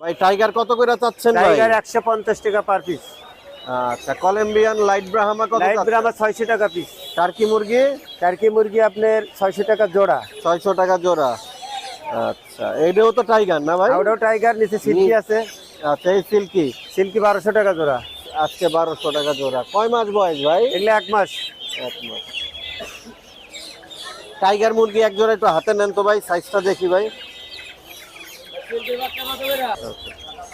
ভাই টাইগার কত করে চাচ্ছেন ভাই? টাইগার একশো পঞ্চাশ টাকা পার পিস আচ্ছা কলম্বিয়ান লাইট ব্রাহ্মা কত লাইট? ব্রাহ্মা ছয়শো টাকা পিস টার্কি মুরগি? টার্কি মুরগি আপনার ছয়শো টাকা জোড়া। ছয়শো টাকা জোড়া। আচ্ছা এইটাও তো টাইগার না ভাই? ওটাও টাইগার নিচে সিল্কি আছে। আচ্ছা এই সিল্কি সিল্কি বারোশো টাকা জোড়া। আজকে বারোশো টাকা জোড়া। কয় মাস বয়স ভাই? এগুলো এক মাস। এক মাস। টাইগার মুরগি এক জোড়া একটু হাতে নেন তো ভাই সাইজটা দেখি ভাই।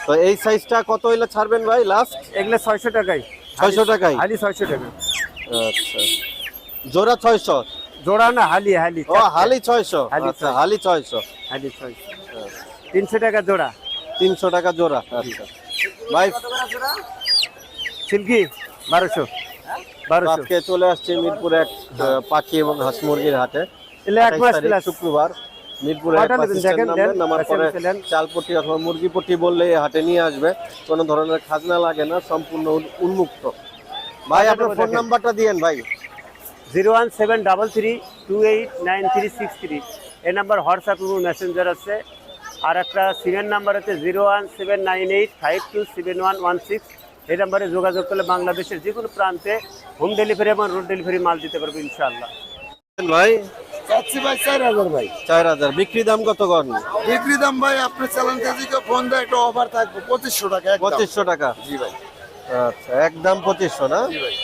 তো এই সাইজটা কত হইলে ছাড়বেন ভাই লাস্ট এগুলো ছয়শো টাকাই 600 টাকাই? হালি ছয়শো টাকা। আচ্ছা। জোড়া ছয়শো? জোড়া না হালি হালি। ও হালি ছয়শো? হালি আচ্ছা হালি ছয়শো। হালি ছয়শো। তিনশো টাকা জোড়া। তিনশো টাকা জোড়া আচ্ছা। ভাই সিল্কি? বারোশো। বারোশো। আজকে চলে আসছে মিরপুরে এক পাখি এবং হাঁস মুরগির হাটে। এক মাস শুক্রবার। মিরপুরে কয়টা নেবেন? দেখেন, দেন, নামার পরে চালপট্টি অথবা মুরগিপট্টি বললে এই হাটে নিয়ে আসবে। কোনো ধরনের খাজনা লাগে না সম্পূর্ণ উন্মুক্ত। ভাই আপনার ফোন নাম্বারটা দিয়েন ভাই। Zero one seven double three two eight nine three six three. এই নাম্বার হোয়াটসঅ্যাপ এবং মেসেঞ্জার আছে। আর একটা সিমের নাম্বার আছে zero one seven nine eight five two seven one one six. এই নাম্বারে যোগাযোগ করলে বাংলাদেশের যে কোনো প্রান্তে হোম ডেলিভারি এবং রোড ডেলিভারি মাল দিতে পারব ইনশাআল্লাহ। ভাই চাচ্ছি ভাই চার হাজার ভাই। চার হাজার। বিক্রি দাম কত কর বিক্রি দাম ভাই আপনি চালান কেজিকে ফোন দেয় একটা অফার থাকবে পঁচিশশো টাকা পঁচিশশো টাকা? জি ভাই। আচ্ছা একদম পঁচিশশো না? জি ভাই।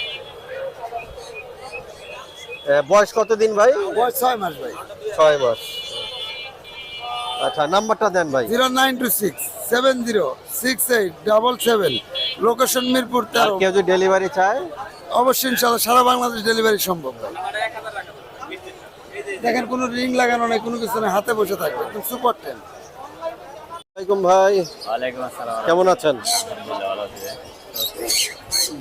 বয়স কতদিন ভাই? বয়স ছয় মাস ভাই। ছয় মাস। আচ্ছা নাম্বারটা দেন ভাই। Zero nine two six seven zero six eight double seven. Location Mirpur আর তেরো কেউ যদি ডেলিভারি চায়? অবশ্যই ইনশাল্লাহ সারা বাংলাদেশ ডেলিভারি সম্ভব ভাই। দেখেন কোনো রিং লাগানো নেই কোনো কিছু নেই হাতে বসে থাকবে একদম সুপার টেন ওয়ালাইকুম ভাই। ওয়ালাইকুম আসসালাম। কেমন আছেন?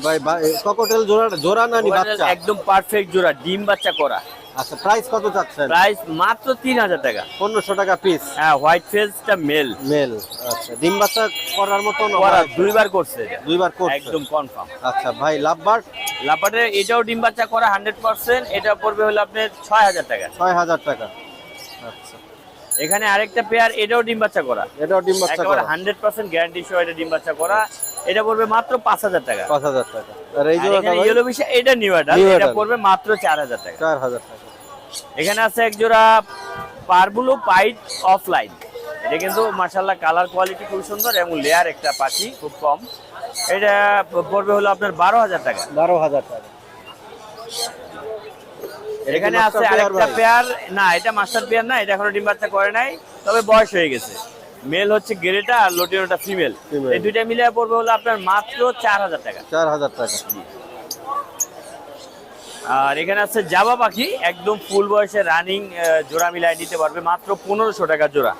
ভাই। ককটেল জোড়া জোড়া না নি বাচ্চা? একদম পারফেক্ট জোড়া ডিম বাচ্চা করা। আচ্ছা প্রাইস কত চাচ্ছেন? প্রাইস মাত্র তিন হাজার টাকা। পনেরোশো টাকা পিস হ্যাঁ হোয়াইট ফেসটা মেল মেল আচ্ছা। ডিম বাচ্চা করার মতন করা অবস্থা। দুইবার করছে দুইবার করছে। একদম কনফার্ম আচ্ছা ভাই লাভবার? লাপাটের এটাও ডিম বাচ্চা করা হান্ড্রেড পার্সেন্ট এটা পড়বে হলো আপনার ছয় হাজার টাকা। ছয় হাজার টাকা। আচ্ছা। এখানে আরেকটা পেয়ার এটাও ডিম বাচ্চা করা। এটাও ডিম বাচ্চা করা। হান্ড্রেড পার্সেন্ট গ্যারান্টি সহ এটা ডিম বাচ্চা করা। এটা পড়বে মাত্র পাঁচ হাজার টাকা। পাঁচ হাজার টাকা। আর এই ইয়েলো বিষয় এটা নিউ অ্যাডাল এটা পড়বে মাত্র চার হাজার টাকা। চার হাজার টাকা। এখানে আছে এক জোড়া পারবুলো পাইট অফলাইন এটা কিন্তু মার্শাল্লাহ কালার কোয়ালিটি খুব সুন্দর এবং লেয়ার একটা পাখি খুব কম। এটা পড়বে হলো আপনার বারো হাজার টাকা। বারো হাজার টাকা। এখানে আছে আরেকটা পেয়ার না এটা মাস্টার পেয়ার না এটা এখনও ডিম বাচ্চা করে নাই তবে বয়স হয়ে গেছে। মেল হচ্ছে গেরেটা আর লোটিনোটা ফিমেল এই দুইটা মিলে পড়বে হলো আপনার মাত্র চার হাজার টাকা। চার হাজার টাকা। আর এখানে আছে জাবা পাখি একদম ফুল বয়সে রানিং জোড়া মিলায় নিতে পারবে মাত্র পনেরোশো টাকা জোড়া।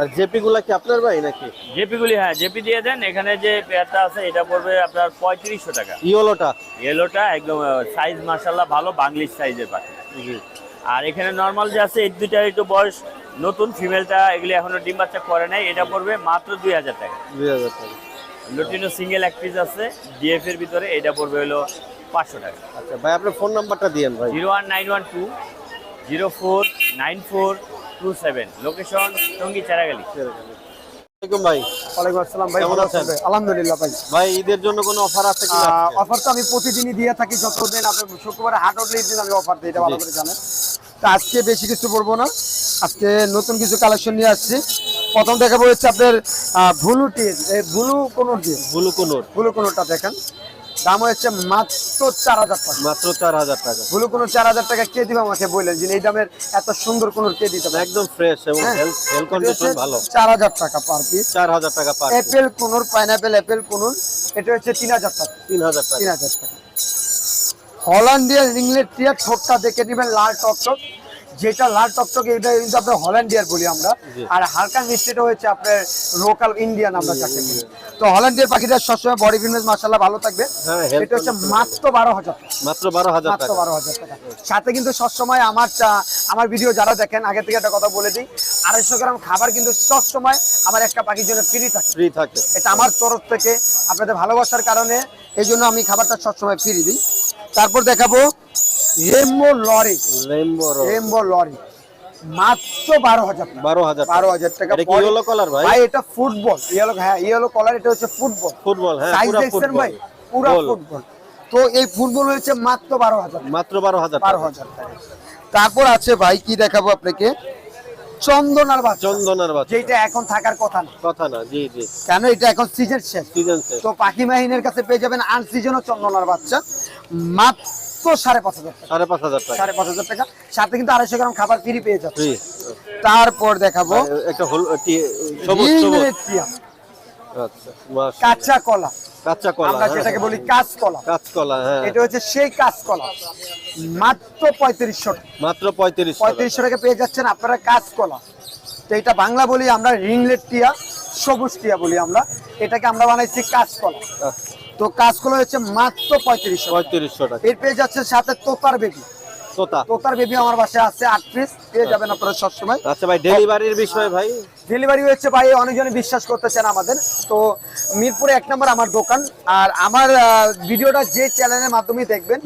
আর জেপি গুলা কি আপনার ভাই নাকি? জেপি গুলি হ্যাঁ জেপি দিয়ে দেন। এখানে যে পেয়ারটা আছে এটা পড়বে আপনার পঁয়ত্রিশশো টাকা। ইয়োলোটা? ইয়েলোটা একদম সাইজ মার্শাল্লাহ ভালো বাংলিশ সাইজের পাখি। আর এখানে নর্মাল যে আছে এই দুইটা একটু বয়স নতুন ফিমেলটা এগুলি এখনও ডিম বাচ্চা করে নাই। এটা পড়বে মাত্র দুই হাজার টাকা। দুই হাজার টাকা। লুটিনো সিঙ্গেল এক পিস আছে ডিএফ এর ভিতরে এটা পড়বে হলো পাঁচশো টাকা। আচ্ছা ভাই আপনার ফোন নাম্বারটা দিয়েন ভাই। Zero one nine one two zero four nine four two seven. Location Tongi Charagali. ভাই। ওয়ালাইকুম আসসালাম ভাই কেমন আছেন? আছেন? আলহামদুলিল্লাহ ভাই। ভাই ঈদের জন্য কোনো অফার আছে কি? অফার তো আমি প্রতিদিনই দিয়ে থাকি যতদিন আপনি শুক্রবারে হাট উঠলে দিন আমি অফার দিই এটা ভালো করে জানেন। তো আজকে বেশি কিছু বলব না। আজকে নতুন কিছু কালেকশন নিয়ে আসছি। প্রথম দেখাবো হচ্ছে আপনার ব্লু টি ব্লু কোনোর দিয়ে ব্লু কোনোর। ব্লু কোনোরটা দেখেন। দাম হচ্ছে মাত্র চার হাজার টাকা। মাত্র চার হাজার টাকা। ব্লু কোনোর চার হাজার টাকা কে দিবে আমাকে বললেন যে এই দামের এত সুন্দর কোনোর কে দিতে হবে একদম ফ্রেশ এবং হ্যাঁ। হেলথ হেলথ কন্ডিশন ভালো। চার হাজার টাকা পার পিস চার হাজার টাকা pair apple conure pineapple apple conure এটা হচ্ছে তিন হাজার টাকা। তিন হাজার টাকা। তিন হাজার টাকা। হল্যান্ডিয়ার ইংলিশ টিয়ার ঠোঁটটা দেখে নেবেন লাল টকটক। যেটা লাল টকটক এটা কিন্তু আপনার হল্যান্ডিয়ার বলি আমরা। আর হালকা মিষ্টিটা হচ্ছে আপনার লোকাল ইন্ডিয়ান আমরা যাকে বলি। তো হল্যান্ডিয়ার পাখিটা সবসময় বডি ফিটনেস মাসাল্লাহ ভালো থাকবে। হ্যাঁ, এটা হচ্ছে মাত্র বারো হাজার মাত্র বারো হাজার মাত্র বারো হাজার টাকা। সাথে কিন্তু সবসময় আমার আমার ভিডিও যারা দেখেন আগে থেকে একটা কথা বলে দিই আড়াইশো গ্রাম খাবার কিন্তু সবসময় আমার একটা পাখির জন্য ফ্রি থাকে। ফ্রি থাকে। এটা আমার তরফ থেকে আপনাদের ভালোবাসার কারণে এই জন্য আমি খাবারটা সবসময় ফ্রি দিই। তারপর দেখাবো রেমবো লরি লেম্বো রেমবো লরি মাত্র বারো হাজার বারো হাজার বারো হাজার টাকা ইয়েলো কালার ভাই? ভাই এটা ফুটবল। ইয়েলো হ্যাঁ ইয়েলো কলার এটা হচ্ছে ফুটবল। ফুটবল হ্যাঁ সাইজ দেখছেন ফুটবল। ভাই? পুরো ফুটবল। তো এই ফুটবল হচ্ছে মাত্র বারো হাজার মাত্র বারো হাজার বারো হাজার টাকা। তারপর আছে ভাই কি দেখাবো আপনাকে? চন্দনার বাচ্চা। চন্দনার বাচ্চা। যেটা এখন থাকার কথা না। কথা না জি জি। কেন এটা এখন সিজন শেষ? সিজন শেষ। তো পাখি মাহিনের কাছে পেয়ে যাবেন আন সিজনও চন্দনার বাচ্চা। মাত্র সাড়ে পাঁচ হাজার সাড়ে পাঁচ হাজার টাকা। সাড়ে পাঁচ হাজার টাকা। সাথে কিন্তু আড়াইশো গ্রাম খাবার ফ্রি পেয়ে যাচ্ছে। তারপর দেখাবো। একটা হল আচ্ছা। কাঁচা কলা। কাঁচা কলা আমরা হ্যাঁ। যেটাকে বলি কাঁচ কাঁচকলা হ্যাঁ। এটা হচ্ছে সেই কাঁচ মাত্র পঁয়ত্রিশশো টাকা। মাত্র পঁয়ত্রিশ পঁয়ত্রিশশো টাকা পেয়ে যাচ্ছেন আপনারা কাঁচ কলা। তো এটা বাংলা বলি আমরা রিংলেট টিয়া সবুজ টিয়া বলি আমরা। এটাকে আমরা বানাইছি কাঁচ কলা। তো কাঁচ কলা হচ্ছে মাত্র পঁয়ত্রিশশো পঁয়ত্রিশশো টাকা। এর পেয়ে যাচ্ছে সাথে তোতার বেবি। তোতা। তোতার বেবি আমার বাসায় আছে আট পিস পেয়ে যাবেন আপনারা সবসময়। আচ্ছা ভাই ডেলিভারির বিষয় ভাই? ডেলিভারি হচ্ছে ভাই অনেকজনে বিশ্বাস করতেছেন আমাদের। তো মিরপুরে এক নম্বর আমার দোকান আর আমার ভিডিওটা যে চ্যানেলের মাধ্যমে দেখবেন।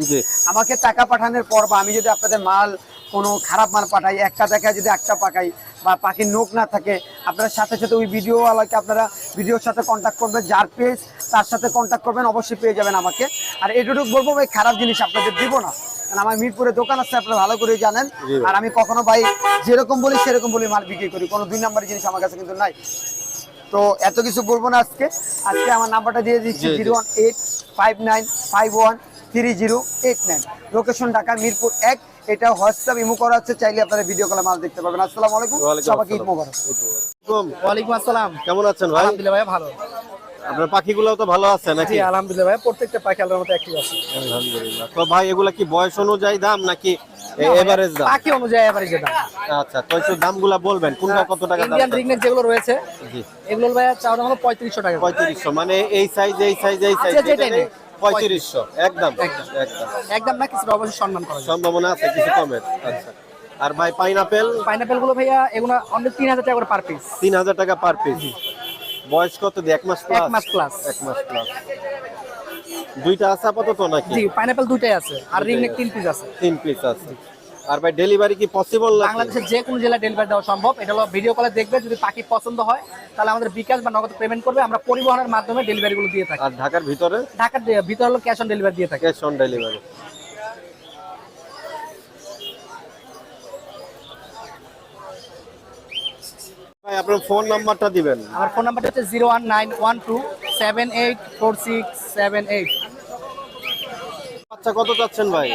আমাকে টাকা পাঠানোর পর বা আমি যদি আপনাদের মাল কোনো খারাপ মাল পাঠাই একটা দেখায় যদি একটা পাঠাই বা পাখির নোক না থাকে আপনারা সাথে সাথে ওই ভিডিওওয়ালাকে আপনারা ভিডিওর সাথে কন্ট্যাক্ট করবেন যার পেজ তার সাথে কন্ট্যাক্ট করবেন অবশ্যই পেয়ে যাবেন আমাকে। আর এটুকু বলব ভাই খারাপ জিনিস আপনাদের দিব না। কারণ আমার মিরপুরে দোকান আছে আপনারা ভালো করে জানেন। আর আমি কখনো ভাই যেরকম বলি সেরকম বলি মাল বিক্রি করি কোনো দুই নাম্বার জিনিস আমার কাছে কিন্তু নাই। তো এত কিছু বলব না আজকে। আজকে আমার নাম্বারটা দিয়ে দিচ্ছি। Zero one eight five nine five one three zero eight nine. Location Dhaka Mirpur এক এটা হোয়াটসঅ্যাপ ইমো করা আছে চাইলে আপনারা ভিডিও কলে মাল দেখতে পাবেন। আসসালামু আলাইকুম। সবাইকে ঈদ আসসালাম। মোবারক। ওয়ালাইকুম। আসসালাম। কেমন আছেন ভাই? আলহামদুলিল্লাহ ভাই ভালো। আপনার পাখিগুলো তো ভালো আছে নাকি? জি আলহামদুলিল্লাহ ভাই প্রত্যেকটা পাখি আল্লাহর মতো অ্যাক্টিভ আছে। আলহামদুলিল্লাহ। তো ভাই এগুলা কি বয়স অনুযায়ী দাম নাকি এভারেজ দাম? পাখি অনুযায়ী এভারেজ দাম। আচ্ছা তো একটু দামগুলা বলবেন কোনটা কত টাকা দাম? ইন্ডিয়ান রিংনেক যেগুলো রয়েছে জি। এগুলো ভাই চাওয়া দাম হলো পঁয়ত্রিশশো টাকা পঁয়ত্রিশশো মানে এই সাইজ এই সাইজ এই সাইজ আচ্ছা। পঁয়ত্রিশশো। একদম। একদম। একদম একদম না কিছুটা অবশ্যই সম্মান করা সম্ভাবনা আছে কিছু কমের। আচ্ছা। আর ভাই পাইনাপেল পাইনাপেলগুলো ভাইয়া এগুলো অনলি তিন হাজার টাকা করে পার পিস তিন হাজার টাকা পার পিস বয়স কত? দিয়ে এক মাস এক মাস প্লাস এক মাস প্লাস দুইটা আছে আপাতত নাকি? জি পাইনাপেল দুইটাই আছে। আর রিংনেক তিন পিস আছে। তিন পিস আছে। আর ভাই ডেলিভারি কি পসিবল বাংলাদেশের যে কোনো জেলায় ডেলিভারি দেওয়া সম্ভব। এটা হলো ভিডিও কলে দেখবে যদি পাখি পছন্দ হয় তাহলে আমাদের বিকাশ বা নগদ পেমেন্ট করবে। আমরা পরিবহনের মাধ্যমে ডেলিভারি গুলো দিয়ে থাকি। আর ঢাকার ভিতরে? ঢাকার ভিতরে হলো ক্যাশ অন ডেলিভারি দিয়ে থাকি। ক্যাশ অন ডেলিভারি ভাই আপনার ফোন নাম্বারটা দিবেন। আমার ফোন নাম্বারটা হচ্ছে zero one nine one two seven eight four six seven eight আচ্ছা কত চাচ্ছেন ভাই?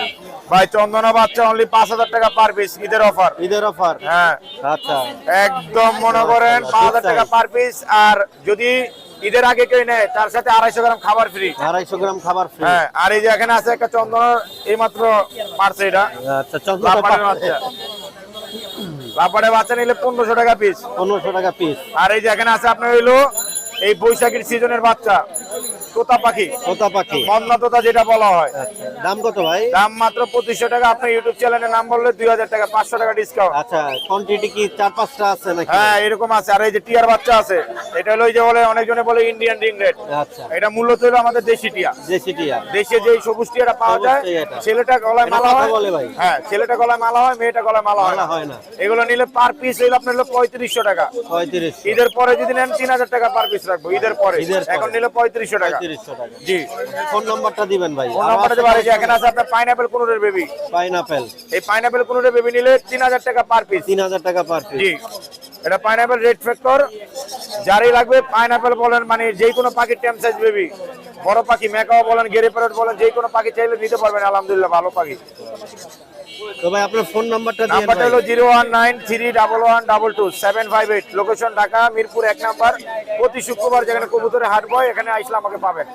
ভাই চন্দনা বাচ্চা অনলি পাঁচ হাজার টাকা পার পিস ঈদের অফার ঈদের অফার হ্যাঁ। আচ্ছা। একদম মনে করেন পাঁচ হাজার টাকা পার পিস আর যদি ঈদের আগে কেউ নেয় তার সাথে আড়াইশো গ্রাম খাবার ফ্রি আড়াইশো গ্রাম খাবার ফ্রি হ্যাঁ আর এই যে এখানে আছে একটা চন্দনার এই মাত্র পারছে এটা। আচ্ছা চন্দ্র বাচ্চা। লাপাড়ের বাচ্চা নিলে পনেরোশো টাকা পিস পনেরোশো টাকা পিস আর এই যে এখানে আছে আপনার হইল এই বৈশাখীর সিজনের বাচ্চা। তোতা পাখি। তোতা পাখি। মন্দা তোতা যেটা বলা হয়। আচ্ছা দাম কত ভাই? দাম মাত্র পঁচিশশো টাকা। আপনার ইউটিউব চ্যানেলের নাম বললে দুই হাজার টাকা পাঁচশো টাকা ডিসকাউন্ট আচ্ছা কোয়ান্টিটি কি চার পাঁচটা আছে নাকি? হ্যাঁ এরকম আছে। আর এই যে টিয়ার বাচ্চা আছে এটা হলো যে বলে অনেকজনে বলে ইন্ডিয়ান আচ্ছা। এটা মূলত হলো আমাদের দেশি টিয়া। দেশি টিয়া। দেশে যে সবুজ টিয়াটা পাওয়া যায় ছেলেটা গলায় মালা হয়। বলে ভাই। হ্যাঁ ছেলেটা গলায় মালা হয় মেয়েটা গলায় মালা হয়। না হয় না। এগুলো নিলে পার পিস হইল আপনার হলো পঁয়ত্রিশশো টাকা। পঁয়ত্রিশ ঈদের পরে যদি নেন তিন হাজার টাকা পার পিস রাখব ঈদের পরে। এখন নিলে পঁয়ত্রিশশো টাকা। পঁয়ত্রিশশো টাকা। জি। ফোন নাম্বারটা দিবেন ভাই। ফোন নাম্বারটা দেওয়া হয়েছে। এখানে আছে আপনার পাইনাপেল কোনোরের বেবি পাইনাপেল এই পাইনাপেল কোনোরের বেবি নিলে তিন হাজার টাকা পার পিস তিন হাজার টাকা পার পিস জি। এটা পাইনাপেল রেড ফ্যাক্টর যারই লাগবে পাইনাপেল বলেন মানে যে কোনো পাখির টেম সাইজ বেবি বড় পাখি মেকাও বলেন গেরে প্যারট বলেন যে কোনো পাখি চাইলে নিতে পারবেন। আলহামদুলিল্লাহ ভালো পাখি। তো ভাই আপনার ফোন নাম্বারটা দিন নাম্বারটা হলো zero one nine three double one double two seven five eight. Location Dhaka Mirpur এক নাম্বার। প্রতি শুক্রবার যেখানে কবুতরে হাট বয় এখানে আসলে আমাকে পাবেন।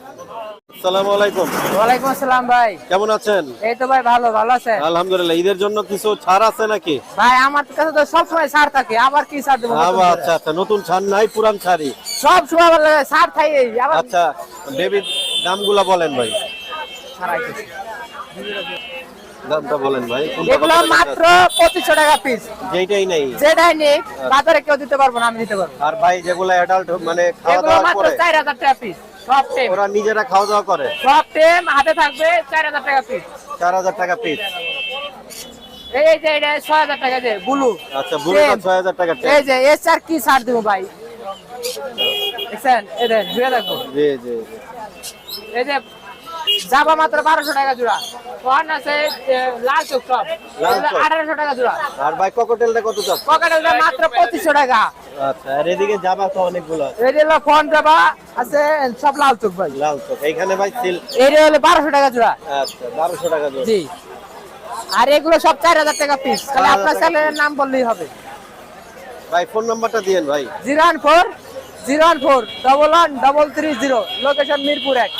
আসসালামু আলাইকুম। ওয়ালাইকুম আসসালাম ভাই। কেমন আছেন? এই তো ভাই ভালো ভালো আছে। আলহামদুলিল্লাহ ঈদের জন্য কিছু ছাড় আছে নাকি? ভাই আমার কাছে তো সব সময় ছাড় থাকে আবার কি ছাড় দেবো নতুন আচ্ছা আচ্ছা নতুন ছাড় নাই পুরান ছাড়ি সব সময় ছাড় থাকে আবার আচ্ছা বেবির দামগুলা বলেন ভাই। দামটা বলেন ভাই। এগুলো টাকা মাত্র পঁচিশশো টাকা পিস যেইটাই নেই। যেটাই নেই বাজারে কেউ দিতে পারব না আমি দিতে পারব। আর ভাই যেগুলো অ্যাডাল্ট মানে খাওয়া দাওয়া করে চার হাজার টাকা পিস সব টেম ওরা নিজেরা খাওয়া দাওয়া করে। সব টেম হাতে থাকবে চার হাজার টাকা পিস চার হাজার টাকা পিস এই যে এটা ছয় হাজার টাকা যে ব্লু আচ্ছা ছয় হাজার টাকা এই যে এস আর কি ছাড় দিব ভাই? দেখছেন? এই জি জি। এই যে যাবা মাত্র বারোশো টাকা জোড়া। ফোন আছে লাল চোখ সব। আঠারোশো টাকা জোড়া। আর ভাই ককটেলটা কত চাপ পকেটে মাত্র পঁচিশশো টাকা। আচ্ছা আর এদিকে যাবা তো অনেকগুলো আছে। এই হলো ফোন যাবা আছে সব লাল চোখ ভাই। লাল চোখ। এইখানে ভাই সিল এই হলো বারোশো টাকা জোড়া। আচ্ছা বারোশো টাকা জোড়া। জি। আর এগুলো সব চার হাজার টাকা পিস তাহলে আপনার চ্যানেলের নাম বললেই হবে। ভাই ফোন নাম্বারটা দিয়েন ভাই। Zero one four zero one four double one double three zero location Mirpur এক।